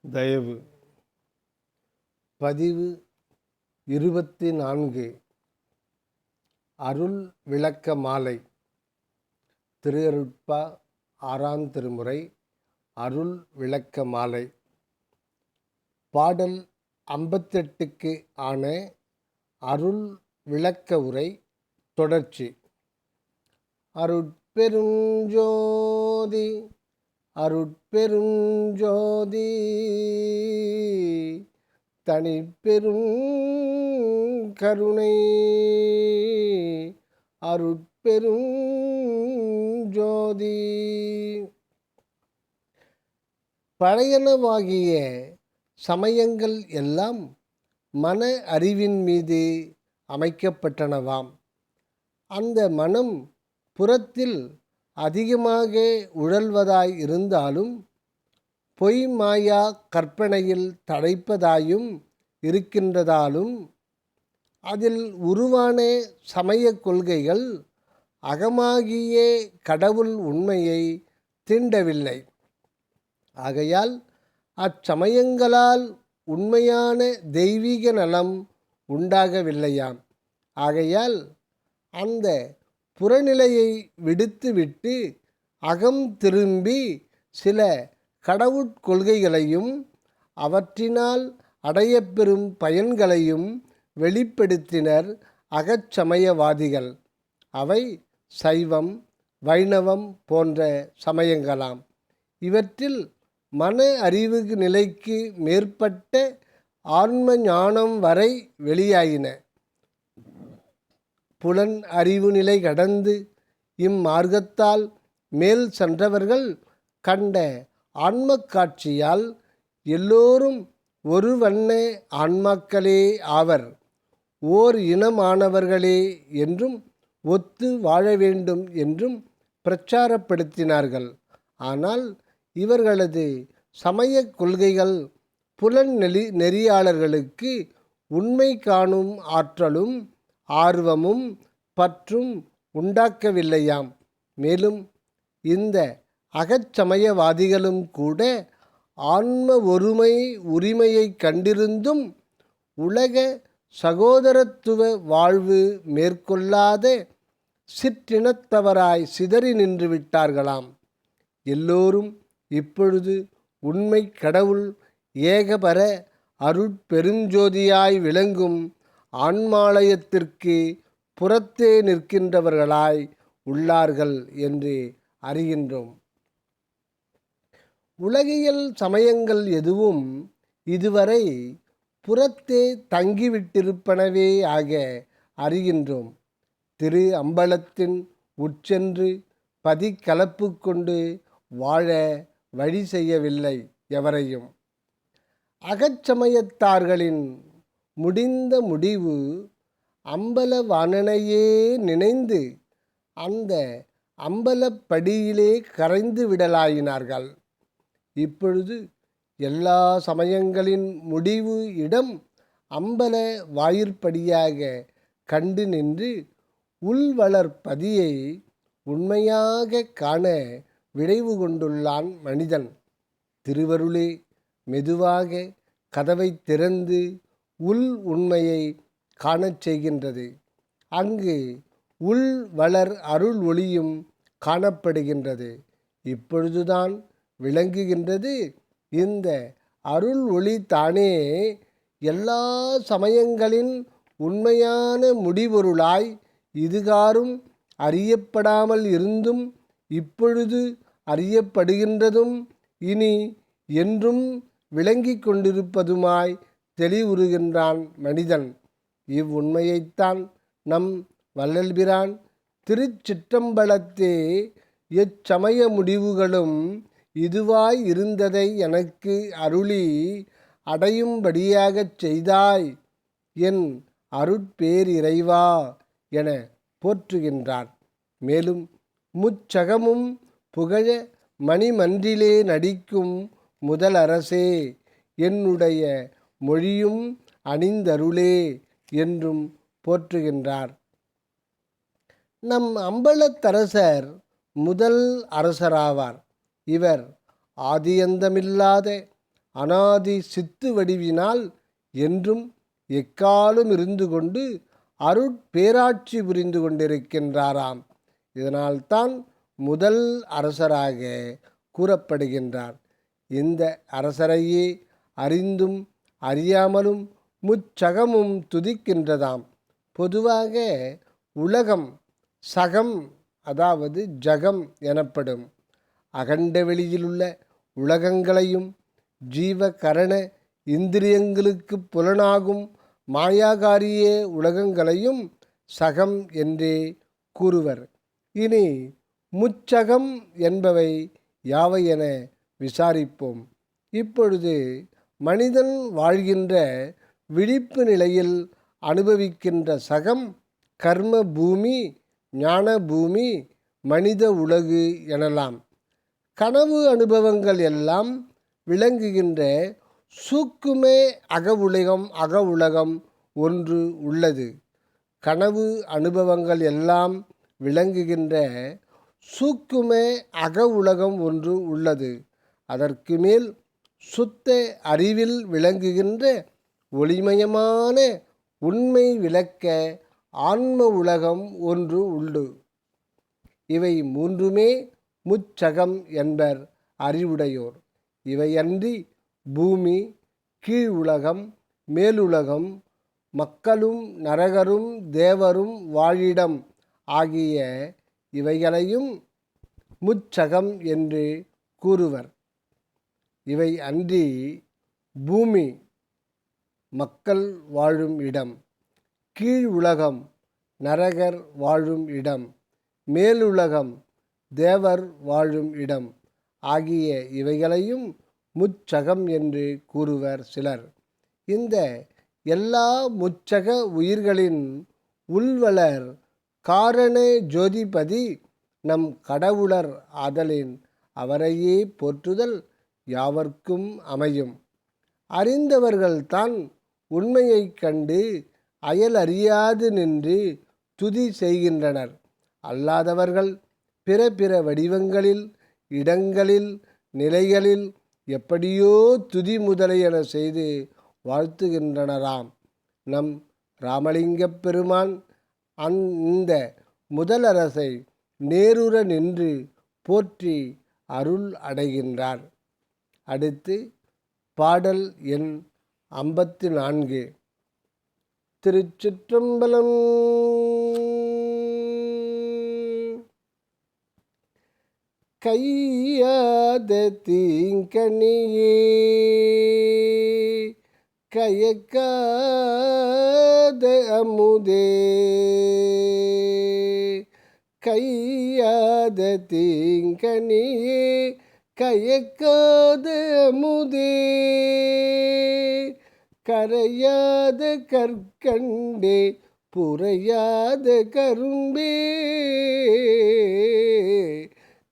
தயவு. பதிவு இருபத்தி நான்கு அருள் விளக்க மாலை. திருஅருட்பா ஆறாம் திருமுறை. அருள் விளக்க மாலை. பாடல் ஐம்பத்தெட்டுக்கு ஆன அருள் விளக்க உரை தொடர்ச்சி. அருட்பெருஞ்சோதி அருட்பெருஞ்சோதி. தனிப்பெரும் கருணை அருட்பெரும் ஜோதி பழையனவாகிய சமயங்கள் எல்லாம் மன அறிவின் மீது அமைக்கப்பட்டனவாம். அந்த மனம் புறத்தில் அதிகமாக உழல்வதாய் இருந்தாலும் பொய் மாயா கற்பனையில் தடைப்பதாயும் இருக்கின்றதாலும் அதில் உருவான சமய கொள்கைகள் அகமாகிய கடவுள் உண்மையை தீண்டவில்லை. ஆகையால் அச்சமயங்களால் உண்மையான தெய்வீக நலம் உண்டாகவில்லையாம். ஆகையால் அந்த புறநிலையை விடுத்துவிட்டு அகம் திரும்பி சில கடவுட்கொள்கைகளையும் அவற்றினால் அடையப்பெறும் பயன்களையும் வெளிப்படுத்தினர் அகச்சமயவாதிகள். அவை சைவம் வைணவம் போன்ற சமயங்களாம். இவற்றில் மன அறிவு நிலைக்கு மேற்பட்ட ஆன்ம ஞானம் வரை வெளியாயின. புலன் அறிவு நிலை கடந்து இம்மார்க்கத்தால் மேல் சென்றவர்கள் கண்ட ஆன்ம காட்சியால் எல்லோரும் ஒரு வண்ண ஆன்மாக்களே ஆவர். ஓர் இனமானவர்களே என்றும் ஒத்து வாழ வேண்டும் என்றும் பிரச்சாரப்படுத்தினார்கள். ஆனால் இவர்களது சமய கொள்கைகள் புலன் நெறி நெறியாளர்களுக்கு உண்மை காணும் ஆற்றலும் ஆர்வமும் பற்றும் உண்டாக்கவில்லையாம். மேலும் இந்த அகச்சமயவாதிகளும் கூட ஆன்ம ஒருமை உரிமையை கண்டிருந்தும் உலக சகோதரத்துவ வாழ்வு மேற்கொள்ளாத சிற்றினத்தவராய் சிதறி நின்று விட்டார்களாம். எல்லோரும் இப்பொழுது உண்மை கடவுள் ஏகபர அருட்பெருஞ்சோதியாய் விளங்கும் ஆன்மாலயத்திற்கு புறத்தே நிற்கின்றவர்களாய் உள்ளார்கள் என்று அறிகின்றோம். உலகியல் சமயங்கள் எதுவும் இதுவரை புறத்தே தங்கிவிட்டிருப்பனவே ஆக அறிகின்றோம். திரு அம்பலத்தின் உட்சென்று பதிக்கலப்பு கொண்டு வாழ வழி செய்யவில்லை எவரையும். அகச்சமயத்தார்களின் முடிந்த முடிவு அம்பலவாணனையே நினைந்து அந்த அம்பலப்படியிலே கரைந்து விடலாயினார்கள். இப்பொழுது எல்லா சமயங்களின் முடிவு இடம் அம்பல வாயிற்படியாக கண்டு நின்று உள்வளர்ப்பதியை உண்மையாக காண விளைவு கொண்டுள்ளான் மனிதன். திருவருளே மெதுவாக கதவை திறந்து உள் உண்மையை காணச் செய்கின்றது. அங்கு உள் வளர் அருள் ஒளியும் காணப்படுகின்றது. இப்பொழுதுதான் விளங்குகின்றது. இந்த அருள் ஒளி தானே எல்லா சமயங்களின் உண்மையான முடிவொருளாய் இதுகாரும் அறியப்படாமல் இருந்தும் இப்பொழுது அறியப்படுகின்றதும் இனி என்றும் விளங்கி கொண்டிருப்பதுமாய் தெளிவுறுகின்றான் மனிதன். இவ்வுண்மையைத்தான் நம் வல்லல்பிரான் திருச்சிற்றம்பலத்தே எச்சமய முடிவுகளும் இதுவாய் இருந்ததை எனக்கு அருளி அடையும்படியாகச் செய்தாய் என் அருட்பேரிறைவா என போற்றுகின்றார் மேலும் முச்சகமும் புகழ மணிமன்றிலே நடிக்கும் முதலரசே என்னுடைய மொழியும் அணிந்தருளே என்றும் போற்றுகின்றார். நம் அம்பலத்தரசர் முதல் அரசராவார். இவர் ஆதியந்தமில்லாத அனாதி சித்து வடிவினால் என்றும் எக்காலும் இருந்து கொண்டு அருட்பேராட்சி புரிந்து கொண்டிருக்கின்றாராம். இதனால்தான் முதல் அரசராக கூறப்படுகின்றார். இந்த அரசரையே அறிந்தும் அறியாமலும் முச்சகமும் துதிக்கின்றதாம். பொதுவாக உலகம் சகம் அதாவது ஜகம் எனப்படும். அகண்ட வெளியிலுள்ள உலகங்களையும் ஜீவ கரண இந்திரியங்களுக்கு புலனாகும் மாயாகாரிய உலகங்களையும் சகம் என்றே கூறுவர். இனி முச்சகம் என்பவை யாவை என விசாரிப்போம். இப்பொழுது மனிதன் வாழ்கின்ற விழிப்பு நிலையில் அனுபவிக்கின்ற சகம் கர்ம பூமி ஞான பூமி மனித உலகு எனலாம். கனவு அனுபவங்கள் எல்லாம் விளங்குகின்ற சூக்குமே அக உலகம் அக உலகம் ஒன்று உள்ளது. கனவு அனுபவங்கள் எல்லாம் விளங்குகின்ற சூக்குமே அக உலகம் ஒன்று உள்ளது. அதற்கு மேல் சுத்த அறிவில் விளங்குகின்ற ஒளிமயமான உண்மை விளக்க ஆன்ம உலகம் ஒன்று உண்டு. இவை மூன்றுமே முச்சகம் என்பர் அறிவுடையோர். இவையன்றி பூமி கீழ் உலகம் மேலுலகம் மக்களும் நரகரும் தேவரும் வாழிடம் ஆகிய இவைகளையும் முச்சகம் என்று கூறுவர். இவை அன்றி பூமி மக்கள் வாழும் இடம் கீழ் உலகம் நரகர் வாழும் இடம் மேலுலகம் தேவர் வாழும் இடம் ஆகிய இவைகளையும் முச்சகம் என்று கூறுவர் சிலர். இந்த எல்லா முச்சக உயிர்களின் உள்வளர் காரண ஜோதிபதி நம் கடவுளர் ஆதலின் அவரையே போற்றுதல் யாவர்க்கும் அமையும். அறிந்தவர்கள்தான் உண்மையைக் கண்டு அயல் அறியாது நின்று துதி செய்கின்றனர். அல்லாதவர்கள் பிற பிற வடிவங்களில் இடங்களில் நிலைகளில் எப்படியோ துதி முதலையென செய்து வாழ்த்துகின்றனராம். நம் ராமலிங்கப் பெருமான் அந்த முதலரசை நேருற நின்று போற்றி அருள் அடைகின்றார். அடுத்து பாடல் எண் ஐம்பத்தி நான்கு. திருச்சிற்றம்பலம். கையாத தீங்கனியே கயக்காத அமுதே கையாத தீங்கனியே கயக்காத முதே கரையாத கற்கண்டே புரையாத கரும்பே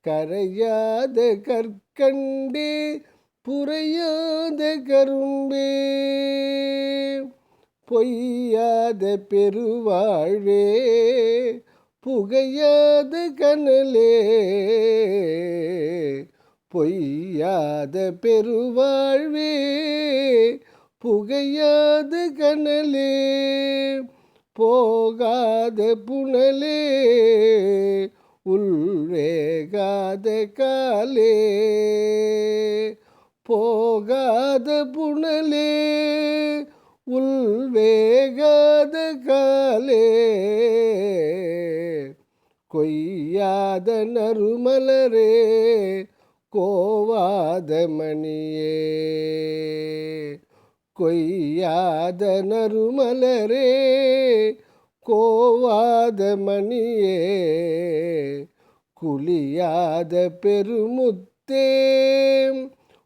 கரையாத கற்கண்டே புரையாத கரும்பே. பொய்யாத பெருவாழ்வே புகையாத கனலே பொய்யாத பெருவாழ்வே புகையாத கனலே போகாத புனலே உள்வேகாத காலே போகாத புனலே உள்வேகாத காலே. கொய்யாத நறுமலரே கோவாத மணியே கொய்யாத நறுமலரே கோவாத மணியே குளியாத பெருமுத்தே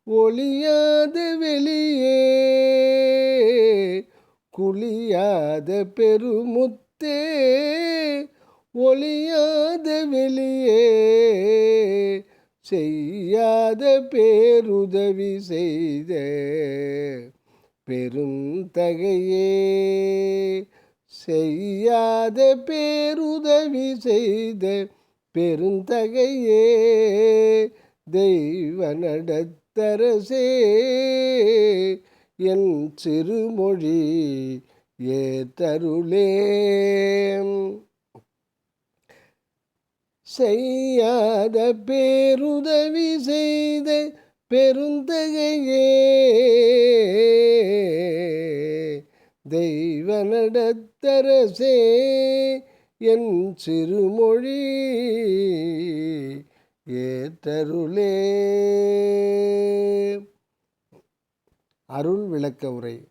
ஒளியாத வெளியே. குளியாத பெருமுத்தே ஒளியாத வெளியே. செய்யாத பேருதவி செய்த பெருந்தகையே. செய்யாத பேருதவி செய்த பெருந்தகையே. தெய்வ நடத்தரசே என் சிறுமொழி ஏ தருளே செய்யாத பேருதவி செய்த பெருந்தகையே. தெய்வ நடத்தரசே என் சிறுமொழி ஏற்றருளே. அருள் விளக்க உரை.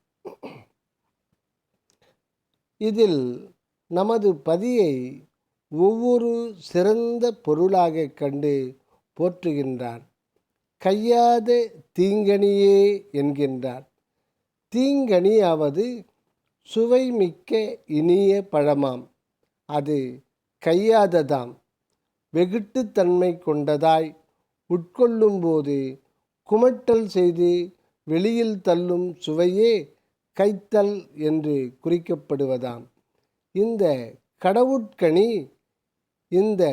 இதில் நமது பதியை ஒவ்வொரு சிறந்த பொருளாக கண்டு போற்றுகின்றார். கையாத தீங்கனியே என்கின்றார். தீங்கனியாவது சுவைமிக்க இனிய பழமாம். அது கையாததாம். வெகுட்டுத்தன்மை கொண்டதாய் உட்கொள்ளும்போது குமட்டல் செய்து வெளியில் தள்ளும் சுவையே கைத்தல் என்று குறிக்கப்படுவதாம். இந்த கடவுட்கனி இந்த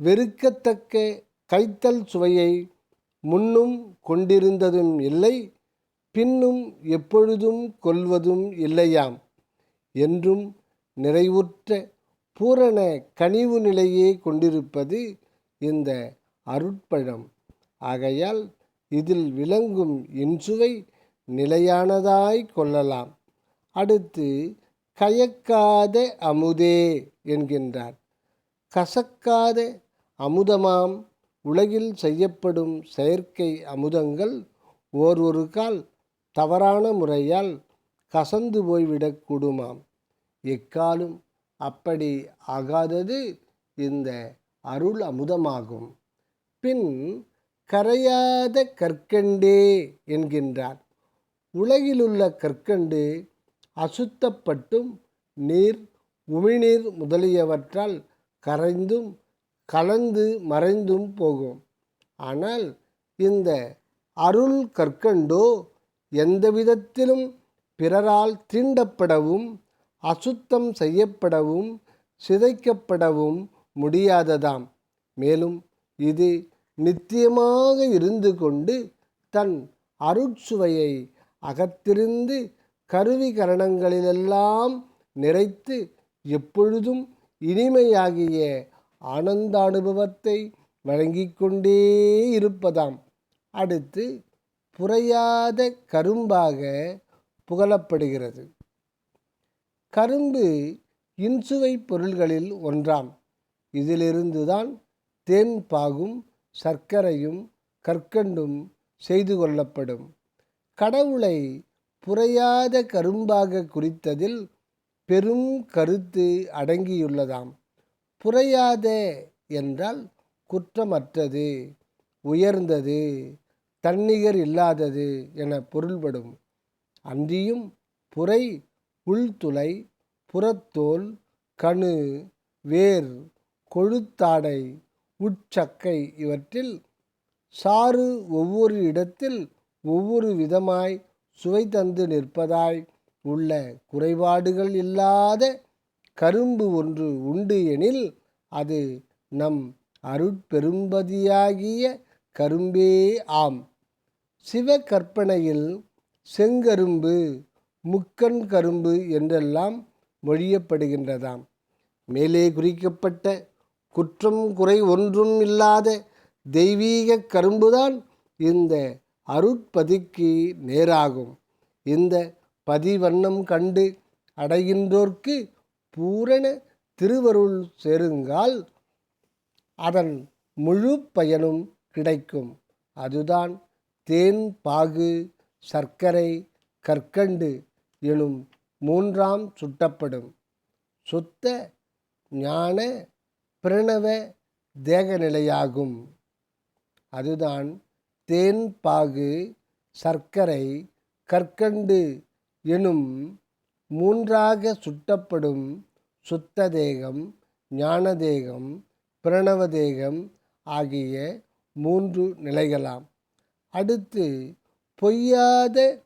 வெறுக்கத்தக்க கைத்தல் சுவையை முன்னும் கொண்டிருந்ததும் இல்லை பின்னும் எப்பொழுதும் கொல்வதும் இல்லையாம் என்றும் நிறைவுற்ற பூரண கனிவு நிலையே கொண்டிருப்பது இந்த அருட்பழம். ஆகையால் இதில் விளங்கும் இன்சுவை நிலையானதாய் கொள்ளலாம். அடுத்து கயக்காத அமுதே என்கின்றார். கசக்காத அமுதமாம். உலகில் செய்யப்படும் செயற்கை அமுதங்கள் ஓர் ஒரு கால் தவறான முறையால் கசந்து போய்விடக்கூடுமாம் எக்காலும் அப்படி ஆகாதது இந்த அருள் அமுதமாகும். பின் கரையாத கற்கண்டே என்கின்றார். உலகிலுள்ள கற்கண்டு அசுத்தப்பட்டும் நீர் உமிழ்நீர் முதலியவற்றால் கரைந்தும் கலந்து மறைந்தும் போகும். ஆனால் இந்த அருள் கற்கண்டோ எந்த விதத்திலும் பிறரால் தீண்டப்படவும் அசுத்தம் செய்யப்படவும் சிதைக்கப்படவும் முடியாததாம். மேலும் இது நித்தியமாக இருந்து கொண்டு தன் அருட்சுவையை அகத்திருந்து கருவி கரணங்களிலெல்லாம் நிறைத்து எப்பொழுதும் இனிமையாகிய ஆனந்த அனுபவத்தை வழங்கி கொண்டே இருப்பதாம். அடுத்து புரையாத கரும்பாக புகழப்படுகிறது கரும்பு இன்சுவை பொருள்களில் ஒன்றாம். இதிலிருந்துதான் தேன் பாகும் சர்க்கரையும் கற்கண்டும் செய்து கொள்ளப்படும். கடவுளை புரையாத கரும்பாக குறித்ததில் பெரும் கருத்து அடங்கியுள்ளதாம். புரையாத என்றால் குற்றமற்றது உயர்ந்தது தன்னிகர் இல்லாதது என பொருள்படும். அன்றியும் புரை உள்துளை புறத்தோல் கணு வேர் கொழுத்தாடை உட்சக்கை இவற்றில் சாறு ஒவ்வொரு இடத்தில் ஒவ்வொரு விதமாய் சுவை தந்து நிற்பதாய் உள்ள குறைபாடுகள் இல்லாத கரும்பு ஒன்று உண்டு எனில் அது நம் அருட்பெரும்பதியாகிய கரும்பே ஆம். சிவ கற்பனையில் செங்கரும்பு முக்கண் கரும்பு என்றெல்லாம் மொழியப்படுகின்றதாம். மேலே குறிக்கப்பட்ட குற்றம் குறை ஒன்றும் இல்லாத தெய்வீக கரும்புதான் இந்த அருட்பதிக்கு நேராகும். இந்த பதிவண்ணம் கண்டு அடைகின்றோர்க்கு பூரண திருவருள் சேருங்கால் அதன் முழு பயனும் கிடைக்கும். அதுதான் தேன் பாகு சர்க்கரை கற்கண்டு எனும் மூன்றாம் சுட்டப்படும். சுத்த ஞான பிரணவ தேகநிலையாகும். அதுதான் தேன் பாகு சர்க்கரை கற்கண்டு எனும் மூன்றாக சுட்டப்படும் சுத்த தேகம் ஞான தேகம் பிரணவ தேகம் ஆகிய மூன்று நிலைகளாம். அடுத்து பொய்யாத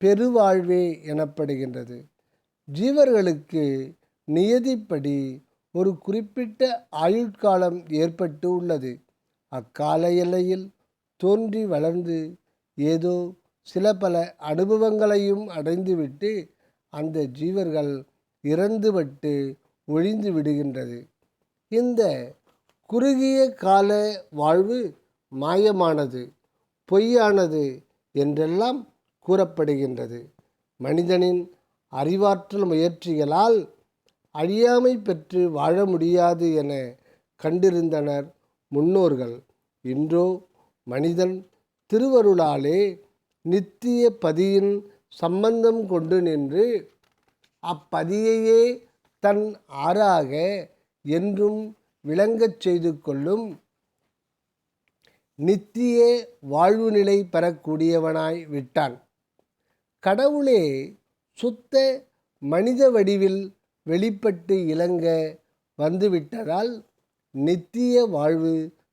பெருவாழ்வே எனப்படுகின்றது. ஜீவர்களுக்கு நியதிப்படி ஒரு குறிப்பிட்ட ஆயுட்காலம் ஏற்பட்டு உள்ளது. அக்கால எல்லையில் தோன்றி வளர்ந்து ஏதோ சில பல அனுபவங்களையும் அடைந்துவிட்டு அந்த ஜீவர்கள் இறந்துவிட்டு ஒழிந்து விடுகின்றது. இந்த குறுகிய கால வாழ்வு மாயமானது பொய்யானது என்றெல்லாம் கூறப்படுகின்றது. மனிதனின் அறிவாற்றல் முயற்சிகளால் அழியாமை பெற்று வாழ முடியாது என கண்டிருந்தனர் முன்னோர்கள். இன்றோ மனிதன் திருவருளாலே நித்திய பதியின் சம்பந்தம் கொண்டு நின்று அப்பதியையே தன் ஆறாக என்றும் விளங்கச் செய்து கொள்ளும் நித்திய வாழ்வு நிலை பெறக்கூடியவனாய் விட்டான். கடவுளே சுத்த மனித வடிவில் வெளிப்பட்டு இலங்க வந்துவிட்டதால் நித்திய வாழ்வு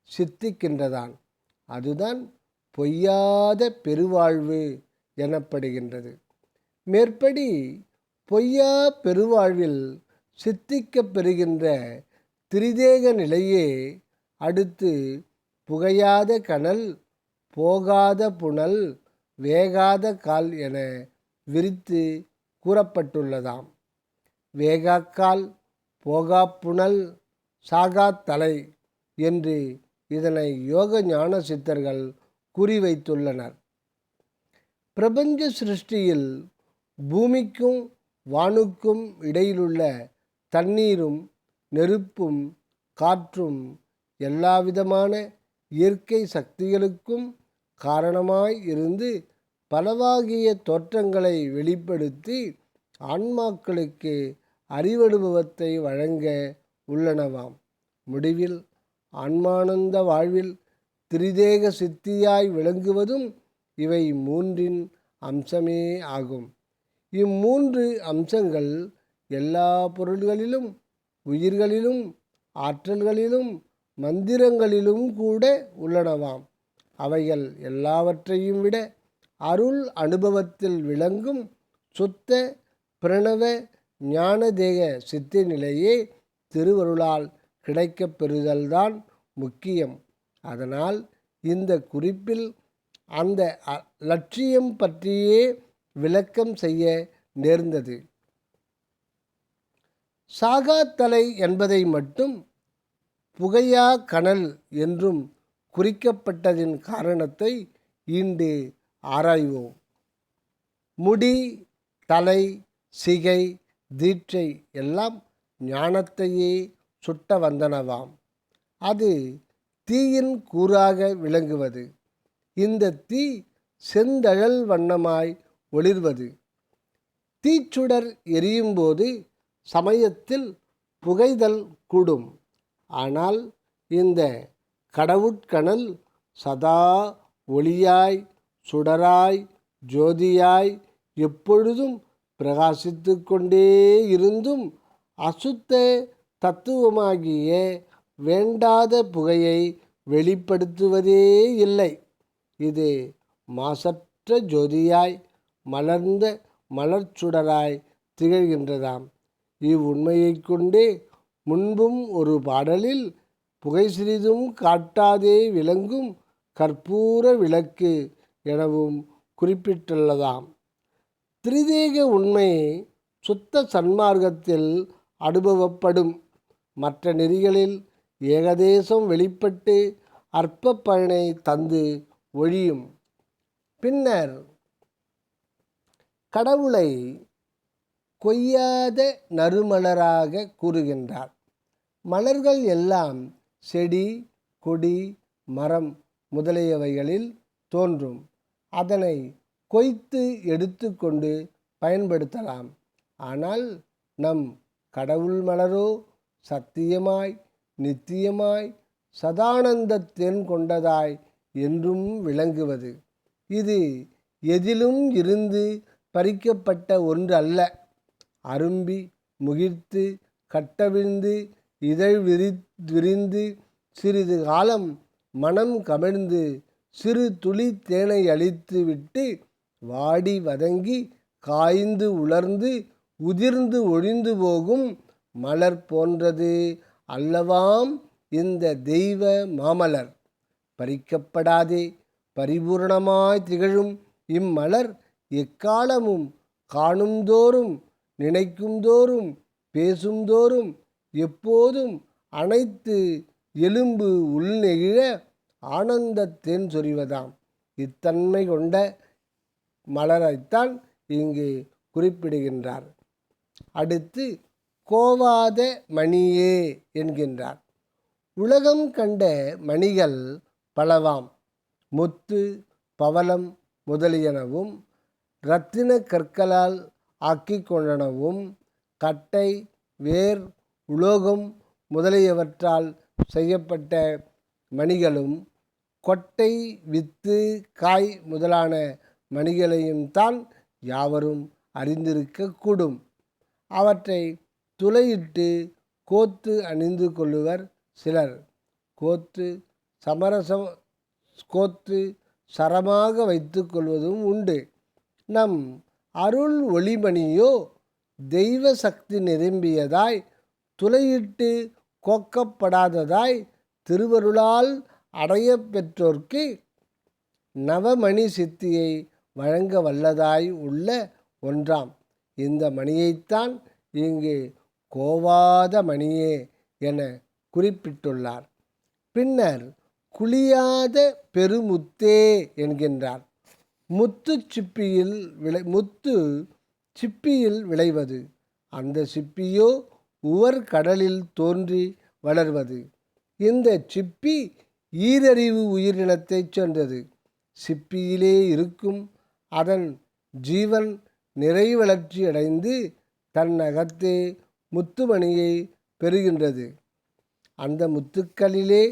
சித்திக்கின்றதான் அதுதான் பொய்யாத பெருவாழ்வு எனப்படுகின்றது. மேற்படி பொய்யா பெருவாழ்வில் சித்திக்கப் பெறுகின்ற திரிதேக நிலையே அடுத்து புகையாத கனல் போகாத புனல் வேகாத கால் என விரித்து கூறப்பட்டுள்ளதாம். வேகாக்கால் போகாப்புணல் சாகாத்தலை என்று இதனை யோக ஞான சித்தர்கள் குறிவைத்துள்ளனர். பிரபஞ்ச சிருஷ்டியில் பூமிக்கும் வானுக்கும் இடையிலுள்ள தண்ணீரும் நெருப்பும் காற்றும் எல்லாவிதமான இயற்கை சக்திகளுக்கும் காரணமாய் இருந்து பலவாகிய தோற்றங்களை வெளிப்படுத்தி ஆன்மாக்களுக்கு அறிவனுபவத்தை வழங்க உள்ளனவாம். முடிவில் ஆன்மானந்த வாழ்வில் திரிதேக சித்தியாய் விளங்குவதும் இவை மூன்றின் அம்சமே ஆகும். இம்மூன்று அம்சங்கள் எல்லா பொருள்களிலும் உயிர்களிலும் ஆற்றல்களிலும் மந்திரங்களிலும் கூட உள்ளனவாம். அவைகள் எல்லாவற்றையும் விட அருள் அனுபவத்தில் விளங்கும் சுத்த பிரணவ ஞானதேக சித்தி நிலையே திருவருளால் கிடைக்கப் பெறுதல்தான் முக்கியம். அதனால் இந்த குறிப்பில் அந்த அ- லட்சியம் பற்றியே விளக்கம் செய்ய நேர்ந்தது. சாகாத்தலை என்பதை மட்டும் புகையா கனல் என்றும் குறிக்கப்பட்டதின் காரணத்தை இன்று ஆராய்வோம். முடி தலை சிகை தீட்சை எல்லாம் ஞானத்தையே சுட்ட வந்தனவாம். அது தீயின் கூறாக விளங்குவது. இந்த தீ செந்தழல் வண்ணமாய் ஒளிர்வது. தீச்சுடர் எரியும்போது சமயத்தில் புகைதல் கூடும். ஆனால் இந்த கடவுட்கணல் சதா ஒளியாய் சுடராய் ஜோதியாய் எப்பொழுதும் பிரகாசித்து கொண்டே இருந்தும் அசுத்த தத்துவமாகிய வேண்டாத புகையை வெளிப்படுத்துவதே இல்லை. இது மாசற்ற ஜோதியாய் மலர்ந்த மலர்ச்சுடராய் திகழ்கின்றதாம். இவ்வுண்மையைக் கொண்டே முன்பும் ஒரு பாடலில் புகை சிறிதும் காட்டாதே விளங்கும் கற்பூர விளக்கு எனவும் குறிப்பிட்டுள்ளதாம். திரிதேக உண்மை சுத்த சன்மார்க்கத்தில் அனுபவப்படும். மற்ற நெறிகளில் ஏகதேசம் வெளிப்பட்டு அற்ப பயனை தந்து ஒழியும். பின்னர் கடவுளை கொய்யாத நறுமலராக கூறுகின்றார். மலர்கள் எல்லாம் செடி கொடி மரம் முதலியவைகளில் தோன்றும். அதனை கொய்த்து எடுத்துக்கொண்டு பயன்படுத்தலாம். ஆனால் நம் கடவுள் மலரோ சத்தியமாய் நித்தியமாய் சதானந்தத்தென் தேன் கொண்டதாய் என்றும் விளங்குவது. இது எதிலும் இருந்து பறிக்கப்பட்ட ஒன்று அல்ல அரும்பி முகிர்த்து கட்டவிழ்ந்து இதழ் விரி விரிந்து சிறிது காலம் மனம் கமிழ்ந்து சிறு துளி தேனை அழித்து விட்டு வாடி வதங்கி காய்ந்து உலர்ந்து உதிர்ந்து ஒழிந்து போகும் மலர் போன்றது. அல்லவாம் இந்த தெய்வ மாமலர். பறிக்கப்படாதே பரிபூரணமாய் திகழும் இம்மலர் எக்காலமும் காணும்தோறும் நினைக்கும்தோறும் பேசும்தோறும் எப்போதும் அனைத்து எலும்பு உள்நெகிழ ஆனந்தத்தேன் சொரிவதாம். இத்தன்மை கொண்ட மலரைத்தான் இங்கு குறிப்பிடுகின்றார். அடுத்து கோவாத மணியே என்கின்றார். உலகம் கண்ட மணிகள் பலவாம். முத்து பவளம் முதலியனவும் இரத்தின கற்களால் ஆக்கிக் கொண்டனவும் கட்டை வேர் உலோகம் முதலியவற்றால் செய்யப்பட்ட மணிகளும் கொட்டை வித்து காய் முதலான மணிகளையும் தான் யாவரும் அறிந்திருக்கக்கூடும் அவற்றை துளையிட்டு கோத்து அணிந்து கொள்ளுவர் சிலர். கோத்து சமரசம் கோத்து சரமாக வைத்து கொள்வதும் உண்டு. நம் அருள் ஒளிமணியோ தெய்வ சக்தி நிரம்பியதாய் துளையிட்டு கோக்கப்படாததாய் திருவருளால் அடைய பெற்றோர்க்கு நவமணி சித்தியை வழங்க வல்லதாய் உள்ள ஒன்றாம். இந்த மணியைத்தான் இங்கு கோவாத மணியே என குறிப்பிட்டுள்ளார். பின்னர் குளியாத பெருமுத்தே என்கின்றார். முத்து சிப்பியில் விளை முத்து சிப்பியில் விளைவது அந்த சிப்பியோ உவர் கடலில் தோன்றி வளர்வது. இந்த சிப்பி ஈரறிவு உயிரினத்தைச் சேர்ந்தது. சிப்பியிலே இருக்கும் அதன் ஜீவன் நிறைவளர்ச்சி அடைந்து தன் அகத்தே முத்துமணியை பெறுகின்றது. அந்த முத்துக்களிலே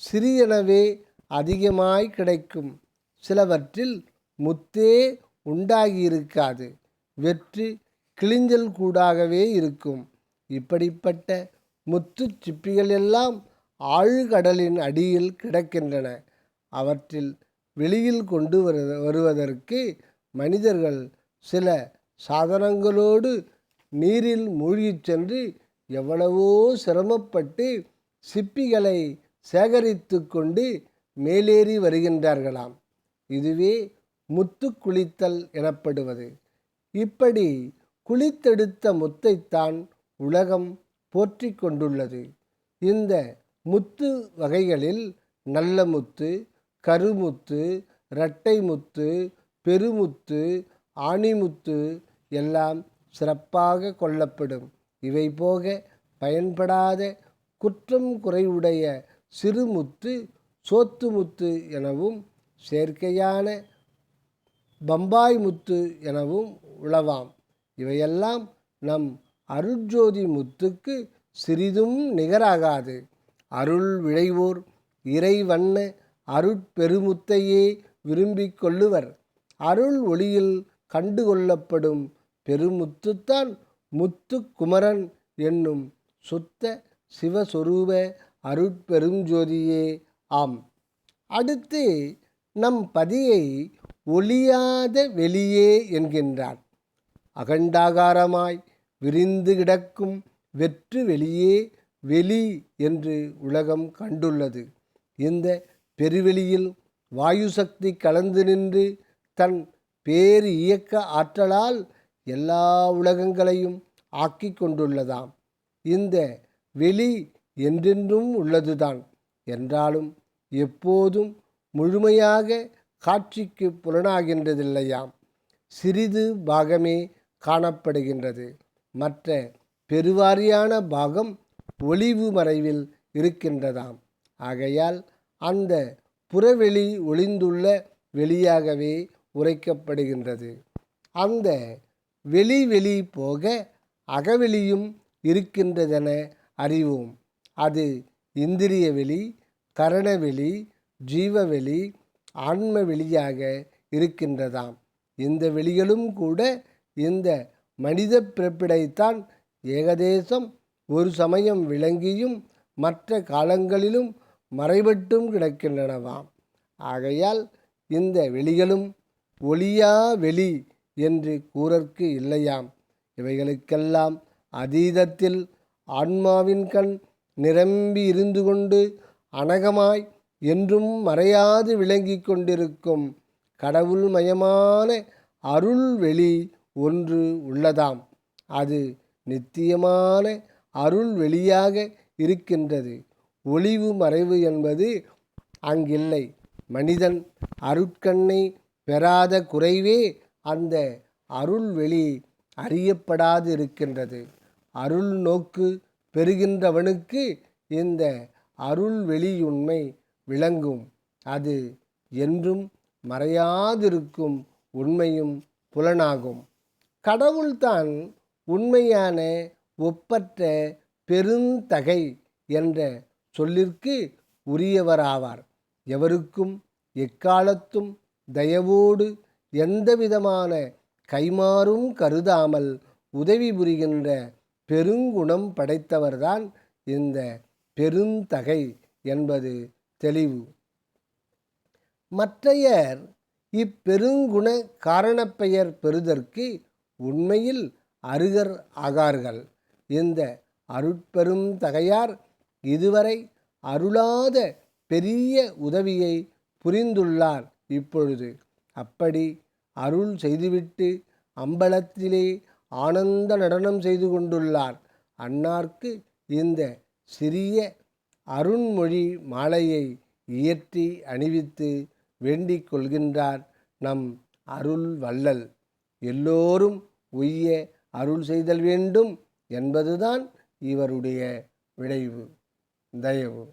சிறியனவே அதிகமாய் கிடைக்கும். சிலவற்றில் முத்தே உண்டாகியிருக்காது. வெற்று கிளிஞ்சல் கூடாகவே இருக்கும். இப்படிப்பட்ட முத்து சிப்பிகள் எல்லாம் ஆழ்கடலின் அடியில் கிடக்கின்றன. அவற்றில் வெளியில் கொண்டு வரு வருவதற்கு மனிதர்கள் சில சாதனங்களோடு நீரில் மூழ்கிச் சென்று எவ்வளவோ சிரமப்பட்டு சிப்பிகளை சேகரித்து கொண்டு மேலேறி வருகின்றார்களாம். இதுவே முத்து குளித்தல் எனப்படுவது. இப்படி குளித்தெடுத்த முத்தைத்தான் உலகம் போற்றி கொண்டுள்ளது. இந்த முத்து வகைகளில் நல்ல முத்து கருமுத்து இரட்டை முத்து பெருமுத்து ஆணிமுத்து எல்லாம் சிறப்பாக கொள்ளப்படும். இவை போக பயன்படாத குற்றம் குறைவுடைய சிறுமுத்து சோத்து முத்து எனவும் செயற்கையான பம்பாய் முத்து எனவும் உளவாம். இவையெல்லாம் நம் அருட்ஜோதி முத்துக்கு சிறிதும் நிகராகாது. அருள் விளைவோர் இறைவண்ண அருட்பெருமுத்தையே விரும்பிக் கொள்ளுவர். அருள் ஒளியில் கண்டுகொள்ளப்படும் பெருமுத்துத்தான் முத்து குமரன் என்னும் சுத்த சிவஸ்வரூப அருட்பெருஞ்சோதியே ஆம். அடுத்து நம் பதியை ஒளியாத வெளியே என்கின்றார். அகண்டாகாரமாய் விரிந்து கிடக்கும் வெற்று வெளியே வெளி என்று உலகம் கண்டுள்ளது. இந்த பெருவெளியில் வாயு சக்தி கலந்து நின்று தன் பேர் இயக்க ஆற்றலால் எல்லா உலகங்களையும் ஆக்கி கொண்டுள்ளதாம். இந்த வெளி என்றென்றும் உள்ளதுதான். என்றாலும் எப்போதும் முழுமையாக காட்சிக்கு புலனாகின்றதில்லையாம். சிறிது பாகமே காணப்படுகின்றது. மற்ற பெருவாரியான பாகம் ஒளிவு மறைவில் இருக்கின்றதாம். ஆகையால் அந்த புறவெளி ஒளிந்துள்ள வெளியாகவே உரைக்கப்படுகின்றது. அந்த வெளி வெளி போக அகவெளியும் இருக்கின்றதென அறிவோம். அது இந்திரிய வெளி கரணவெளி ஜீவவெளி ஆன்ம வெளியாக இருக்கின்றதாம். இந்த வெளிகளும் கூட இந்த மனித பிறப்பிடைத்தான் ஏகதேசம் ஒரு சமயம் விளங்கியும் மற்ற காலங்களிலும் மறைபட்டும் கிடக்கின்றனவாம். ஆகையால் இந்த வெளிகளும் ஒளியா வெளி என்று கூறற்கு இல்லையாம். இவைகளுக்கெல்லாம் அதீதத்தில் ஆன்மாவின் கண் நிரம்பி இருந்து கொண்டு அனகமாய் என்றும் மறையாது விளங்கிக் கொண்டிருக்கும் கடவுள் மயமான அருள் வெளி ஒன்று உள்ளதாம். அது நித்தியமான அருள் வெளியாக இருக்கின்றது. ஒளிவு மறைவு என்பது அங்கில்லை. மனிதன் அருட்கண்ணை பெறாத குறைவே அந்த அருள் வெளி அறியப்படாது இருக்கின்றது அருள் நோக்கு பெறுகின்றவனுக்கு இந்த அருள் வெளியுண்மை விளங்கும். அது என்றும் மறையாதிருக்கும் உண்மையும் புலனாகும். கடவுள்தான் உண்மையான ஒப்பற்ற பெருந்தகை என்ற சொல்லிற்கு உரியவராவார். எவருக்கும் எக்காலத்தும் தயவோடு எந்தவிதமான கைமாறும் கருதாமல் உதவி புரிகின்ற பெருங்குணம் படைத்தவர்தான் இந்த பெருந்தகை என்பது தெளிவு. மற்றையர் இப்பெருங்குண காரணப்பெயர் பெறுதற்கு உண்மையில் அருகர் ஆகார்கள். இந்த அருட்பெரும் தகையார் இதுவரை அருளாத பெரிய உதவியை புரிந்துள்ளார் இப்பொழுது. அப்படி அருள் செய்துவிட்டு அம்பலத்திலே ஆனந்த நடனம் செய்து கொண்டுள்ளார். அன்னார்க்கு இந்த சிறிய அருண்மொழி மாலையை இயற்றி அணிவித்து வேண்டிக் கொள்கின்றார் நம் அருள் வள்ளல். எல்லோரும் உய்ய அருள் செய்தல் வேண்டும் என்பதுதான் இவருடைய விளைவு. தயவு.